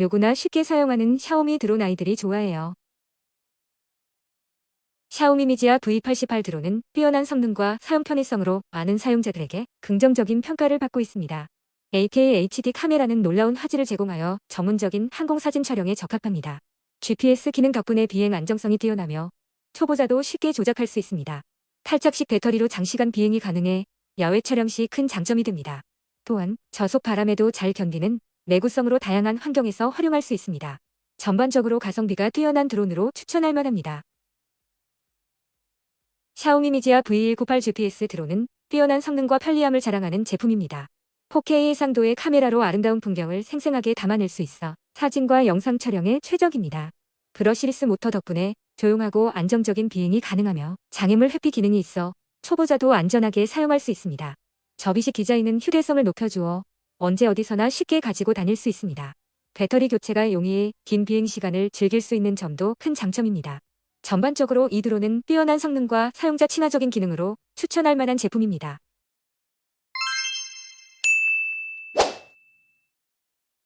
누구나 쉽게 사용하는 샤오미 드론 아이들이 좋아해요. 샤오미 미지아 V88 드론은 뛰어난 성능과 사용 편의성으로 많은 사용자들에게 긍정적인 평가를 받고 있습니다. 8K HD 카메라는 놀라운 화질을 제공하여 전문적인 항공사진 촬영에 적합합니다. GPS 기능 덕분에 비행 안정성이 뛰어나며 초보자도 쉽게 조작할 수 있습니다. 탈착식 배터리로 장시간 비행이 가능해 야외 촬영 시 큰 장점이 됩니다. 또한 저속 바람에도 잘 견디는 내구성으로 다양한 환경에서 활용할 수 있습니다. 전반적으로 가성비가 뛰어난 드론으로 추천할 만합니다. 샤오미 미지아 V198 GPS 드론은 뛰어난 성능과 편리함을 자랑하는 제품입니다. 4K 해상도의 카메라로 아름다운 풍경을 생생하게 담아낼 수 있어 사진과 영상 촬영에 최적입니다. 브러시리스 모터 덕분에 조용하고 안정적인 비행이 가능하며 장애물 회피 기능이 있어 초보자도 안전하게 사용할 수 있습니다. 접이식 디자인은 휴대성을 높여주어 언제 어디서나 쉽게 가지고 다닐 수 있습니다. 배터리 교체가 용이해 긴 비행 시간을 즐길 수 있는 점도 큰 장점입니다. 전반적으로 이 드론은 뛰어난 성능과 사용자 친화적인 기능으로 추천할 만한 제품입니다.